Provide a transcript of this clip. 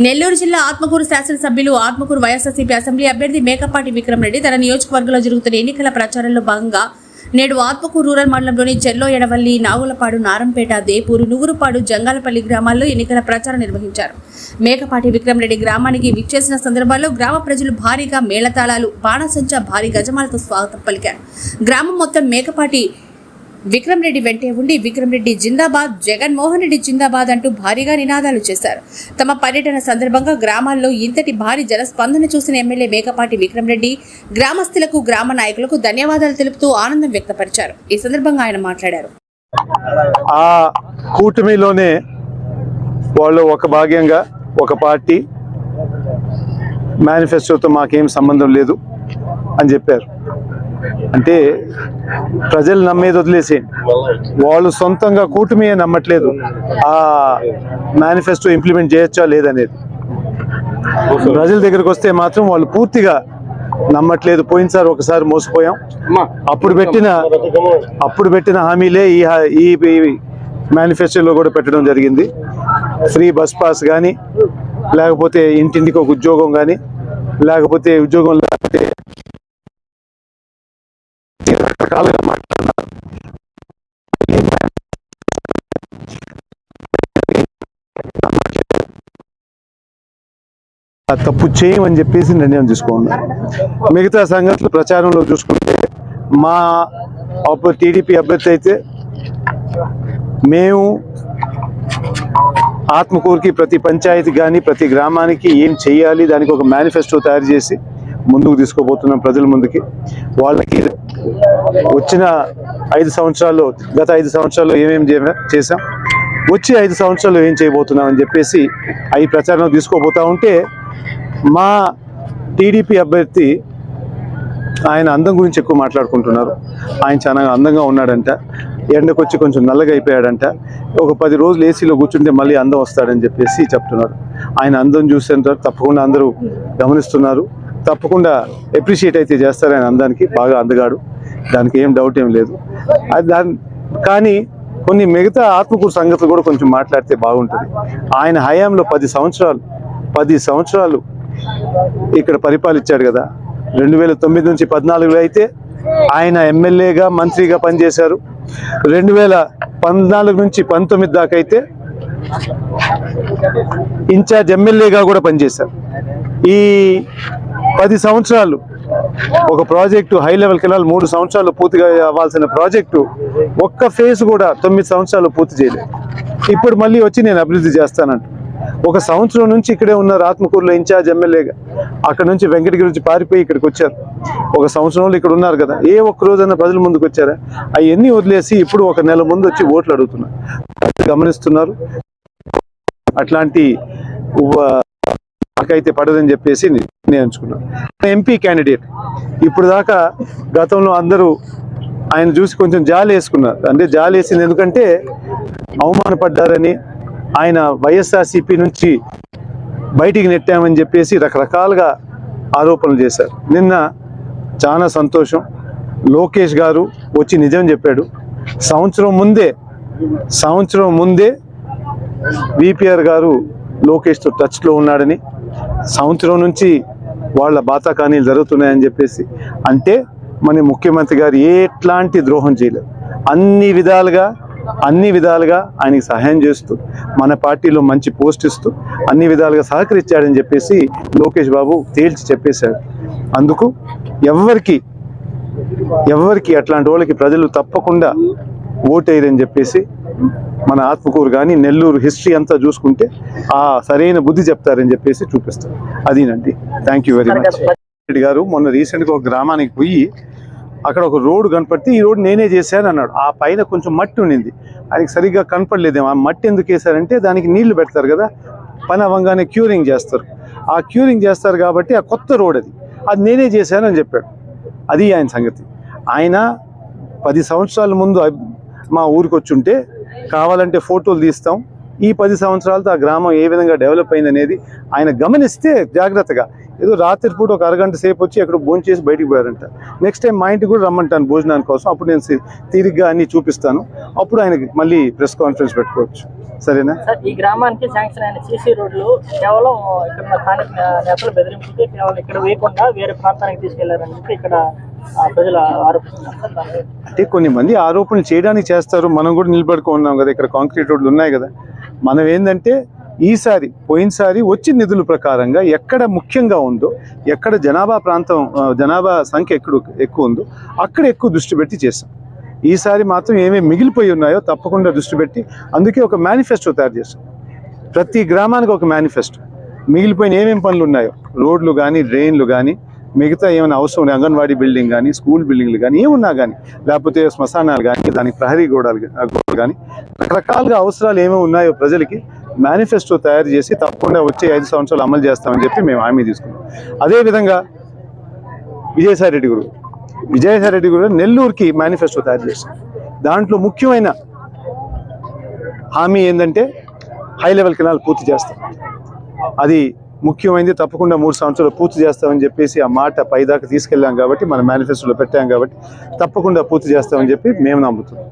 నెల్లూరు జిల్లా ఆత్మకూరు శాసనసభ్యులు ఆత్మకూరు వైఎస్ఆర్సీపీ అసెంబ్లీ అభ్యర్థి మేకపాటి విక్రమ్ రెడ్డి తన నియోజకవర్గంలో జరుగుతున్న ఎన్నికల ప్రచారంలో భాగంగా నేడు ఆత్మకూరు రూరల్ మండలంలోని చెల్లో ఎడవల్లి నాగులపాడు నారంపేట దేపూరు నుగురుపాడు జంగాలపల్లి గ్రామాల్లో ఎన్నికల ప్రచారం నిర్వహించారు. మేకపాటి విక్రమ్ రెడ్డి గ్రామానికి విచ్చేసిన సందర్భాల్లో గ్రామ ప్రజలు భారీగా మేళతాళాలు బాణసంచ భారీ గజమాలతో స్వాగతం పలికారు. గ్రామం మొత్తం మేకపాటి విక్రమ్ రెడ్డి వెంటే ఉండి విక్రమ్ రెడ్డి జిందాబాద్ జగన్మోహన్ రెడ్డి జిందాబాద్ అంటూ భారీగా నినాదాలు చేశారు. తమ పర్యటన సందర్భంగా గ్రామాల్లో ఇంతటి భారీ జనస్పందన చూసిన ఎమ్మెల్యే మేకపాటి విక్రమ్ రెడ్డి గ్రామస్తులకు గ్రామ నాయకులకు ధన్యవాదాలు తెలుపుతూ ఆనందం వ్యక్తపరిచారు. ఈ సందర్భంగా ఆయన మాట్లాడారు. ఆ కూటమిలోనే వాళ్ళు ఒక భాగ్యంగా ఒక పార్టీ మేనిఫెస్టోతో మాకేం సంబంధం లేదు అని చెప్పారు. అంటే ప్రజలు నమ్మేది వదిలేసి వాళ్ళు సొంతంగా కూటమి నమ్మట్లేదు. ఆ మేనిఫెస్టో ఇంప్లిమెంట్ చేయొచ్చా లేదనేది. ప్రజల దగ్గరకు వస్తే మాత్రం వాళ్ళు పూర్తిగా నమ్మట్లేదు. పోయినసారి ఒకసారి మోసపోయాం. అప్పుడు పెట్టిన అప్పుడు పెట్టిన హామీలే ఈ ఈ ఈ మేనిఫెస్టోలో కూడా పెట్టడం జరిగింది. ఫ్రీ బస్ పాస్ కానీ లేకపోతే ఇంటింటికి ఒక ఉద్యోగం కానీ లేకపోతే ఉద్యోగం లేకపోతే రకరకాలుగా మాట్లాడుతున్నారు. తప్పు చేయమని చెప్పేసి నిర్ణయం తీసుకున్నాం మిగతా సంగతులు ప్రచారంలో చూసుకుంటే మా టీడీపీ అభ్యర్థి అయితే మేము ఆత్మకూరుకి ప్రతి పంచాయతీ కానీ ప్రతి గ్రామానికి ఏం చేయాలి దానికి ఒక మేనిఫెస్టో తయారు చేసి ముందుకు తీసుకోబోతున్నాం ప్రజల ముందుకి. వాళ్ళకి వచ్చిన ఐదు సంవత్సరాల్లో గత ఐదు సంవత్సరాల్లో ఏమేమి చే- చేసాం వచ్చే ఐదు సంవత్సరాలు ఏం చేయబోతున్నాం అని చెప్పేసి అవి ప్రచారం తీసుకోబోతూ ఉంటే మా టీడీపీ అభ్యర్థి ఆయన అందం గురించి ఎక్కువ మాట్లాడుకుంటున్నారు. ఆయన చాలా అందంగా ఉన్నాడంట. ఎండకొచ్చి కొంచెం నల్లగా అయిపోయాడంట. ఒక పది రోజులు ఏసీలో కూర్చుంటే మళ్ళీ అందం వస్తాడని చెప్పేసి చెప్తున్నారు. ఆయన అందం చూసేంత తప్పకుండా అందరూ గమనిస్తున్నారు. తప్పకుండా ఎప్రిషియేట్ అయితే చేస్తారు ఆయన అందానికి బాగా అందగాడు. దానికి ఏం డౌట్ ఏం లేదు. అది దాని కానీ కొన్ని మిగతా ఆత్మకూరు సంగతులు కూడా కొంచెం మాట్లాడితే బాగుంటుంది. ఆయన హయాంలో పది సంవత్సరాలు పది సంవత్సరాలు ఇక్కడ పరిపాలించాడు కదా. రెండు వేల తొమ్మిది నుంచి పద్నాలుగులో అయితే ఆయన ఎమ్మెల్యేగా మంత్రిగా పనిచేశారు. రెండు వేల పద్నాలుగు నుంచి పంతొమ్మిది దాకా అయితే ఇన్ఛార్జ్ ఎమ్మెల్యేగా కూడా పనిచేశారు. ఈ పది సంవత్సరాలు ఒక ప్రాజెక్టు హై లెవెల్ కెనాల్ మూడు సంవత్సరాలు పూర్తిగా అవ్వాల్సిన ప్రాజెక్టు ఒక్క ఫేజ్ కూడా తొమ్మిది సంవత్సరాలు పూర్తి చేయలేదు. ఇప్పుడు మళ్ళీ వచ్చి నేను అభివృద్ధి చేస్తానంట. ఒక సంవత్సరం నుంచి ఇక్కడే ఉన్నారు ఆత్మకూరులో ఇన్ఛార్జ్ ఎమ్మెల్యేగా అక్కడ నుంచి వెంకటగిరి నుంచి పారిపోయి ఇక్కడికి వచ్చారు. ఒక సంవత్సరంలో ఇక్కడ ఉన్నారు కదా ఏ ఒక్క రోజైనా ప్రజల ముందుకు వచ్చారా? అవన్నీ వదిలేసి ఇప్పుడు ఒక నెల ముందు వచ్చి ఓట్లు అడుగుతున్నారు. గమనిస్తున్నారు. అట్లాంటి నాకైతే పడదని చెప్పేసి నిర్ణయించుకున్నాను ఎంపీ క్యాండిడేట్. ఇప్పుడు దాకా గతంలో అందరూ ఆయన చూసి కొంచెం జాలి వేసుకున్నారు అంటే జాలి వేసింది ఎందుకంటే అవమానపడ్డారని ఆయన వైఎస్ఆర్సీపీ నుంచి బయటికి నెట్టామని చెప్పేసి రకరకాలుగా ఆరోపణలు చేశారు. నిన్న చాలా సంతోషం. లోకేష్ గారు వచ్చి నిజం చెప్పాడు. సంవత్సరం ముందే సంవత్సరం ముందే విపిఆర్ గారు లోకేష్తో టచ్లో ఉన్నాడని సంవత్సరం నుంచి వాళ్ళ బాతాకానీలు జరుగుతున్నాయని చెప్పేసి. అంటే మన ముఖ్యమంత్రి గారు ఎట్లాంటి ద్రోహం చేయలేదు. అన్ని విధాలుగా అన్ని విధాలుగా ఆయనకి సహాయం చేస్తూ మన పార్టీలో మంచి పోస్ట్ ఇస్తూ అన్ని విధాలుగా సహకరించాడని చెప్పేసి లోకేష్ బాబు తేల్చి చెప్పేశాడు. అందుకు ఎవరికి ఎవరికి అట్లాంటి వాళ్ళకి ప్రజలు తప్పకుండా ఓటేయరని చెప్పేసి మన ఆత్మకూరు కానీ నెల్లూరు హిస్టరీ అంతా చూసుకుంటే ఆ సరైన బుద్ధి చెప్తారని చెప్పేసి చూపిస్తారు. అదేనండి. Thank you very much Reddy గారు మొన్న రీసెంట్గా ఒక గ్రామానికి పోయి అక్కడ ఒక రోడ్డు కనపడితే ఈ రోడ్డు నేనే చేశాను అన్నాడు. ఆ పైన కొంచెం మట్టి ఉండింది. ఆయనకి సరిగ్గా కనపడలేదేమో ఆ మట్టి ఎందుకు వేశారంటే దానికి నీళ్ళు పెడతారు కదా పని అవ్వగానే క్యూరింగ్ చేస్తారు. ఆ క్యూరింగ్ చేస్తారు కాబట్టి ఆ కొత్త రోడ్ అది. అది నేనే చేశాను అని చెప్పాడు. అది ఆయన సంగతి. ఆయన పది సంవత్సరాల ముందు మా ఊరికి వచ్చి ఉంటే కావాలంటే ఫోటోలు తీస్తాం. ఈ పది సంవత్సరాలతో ఆ గ్రామం ఏ విధంగా డెవలప్ అయింది అనేది ఆయన గమనిస్తే జాగ్రత్తగా. ఏదో రాత్రిపూట ఒక అరగంట సేపు వచ్చి అక్కడ భోజనం చేసి బయటికి పోయారంట. నెక్స్ట్ టైం మా ఇంటికి కూడా రమ్మంటాను భోజనానికి కోసం. అప్పుడు నేను సి- తీరిగ్గా అన్ని చూపిస్తాను. అప్పుడు ఆయనకి మళ్ళీ ప్రెస్ కాన్ఫరెన్స్ పెట్టుకోవచ్చు. సరేనా? ఈ గ్రామానికి శాంక్షన్ అయిన సీసీ రోడ్లు కేవలం ఇక్కడ స్థానిక నేతలు నేతల కేవలం ఇక్కడ వేయకుండా వేరే ప్రాంతానికి తీసుకెళ్ళారని చెప్పి ఇక్కడ ప్రజలు ఆరోపిస్తున్నారు. అంటే కొన్ని మంది ఆరోపణలు చేయడానికి చేస్తారు. మనం కూడా నిలబడుకో ఉన్నాం కదా. ఇక్కడ కాంక్రీట్ రోడ్లు ఉన్నాయి కదా. మనం ఏంటంటే ఈసారి పోయినసారి వచ్చిన నిధుల ప్రకారంగా ఎక్కడ ముఖ్యంగా ఉందో ఎక్కడ జనాభా ప్రాంతం జనాభా సంఖ్య ఎక్కడ ఎక్కువ ఉందో అక్కడ ఎక్కువ దృష్టి పెట్టి చేస్తాం. ఈసారి మాత్రం ఏమేమి మిగిలిపోయి ఉన్నాయో తప్పకుండా దృష్టి పెట్టి అందుకే ఒక మేనిఫెస్టో తయారు చేస్తాం. ప్రతి గ్రామానికి ఒక మేనిఫెస్టో. మిగిలిపోయిన ఏమేమి పనులు ఉన్నాయో రోడ్లు కానీ డ్రైన్లు కానీ మిగతా ఏమైనా అవసరం ఉన్నాయి అంగన్వాడీ బిల్డింగ్ కానీ స్కూల్ బిల్డింగ్లు కానీ ఏమున్నా కానీ లేకపోతే శ్మశానాలు కానీ దానికి ప్రహరీ గోడలు కానీ రకరకాలుగా అవసరాలు ఏమేమి ఉన్నాయో ప్రజలకి మేనిఫెస్టో తయారు చేసి తప్పకుండా వచ్చే ఐదు సంవత్సరాలు అమలు చేస్తామని చెప్పి మేము హామీ తీసుకున్నాం. అదేవిధంగా విజయసాయి రెడ్డి గురు విజయసాయి రెడ్డి గురు నెల్లూరుకి మేనిఫెస్టో తయారు చేశాం దాంట్లో ముఖ్యమైన హామీ ఏంటంటే హై లెవెల్ కెనాల్ పూర్తి చేస్తాం. అది ముఖ్యమైనది తప్పకుండా మూడు సంవత్సరాలు పూర్తి చేస్తామని చెప్పేసి ఆ మాట పైదాకా తీసుకెళ్ళాం కాబట్టి మన మేనిఫెస్టోలో పెట్టాం కాబట్టి తప్పకుండా పూర్తి చేస్తామని చెప్పి మేము నమ్ముతున్నాం.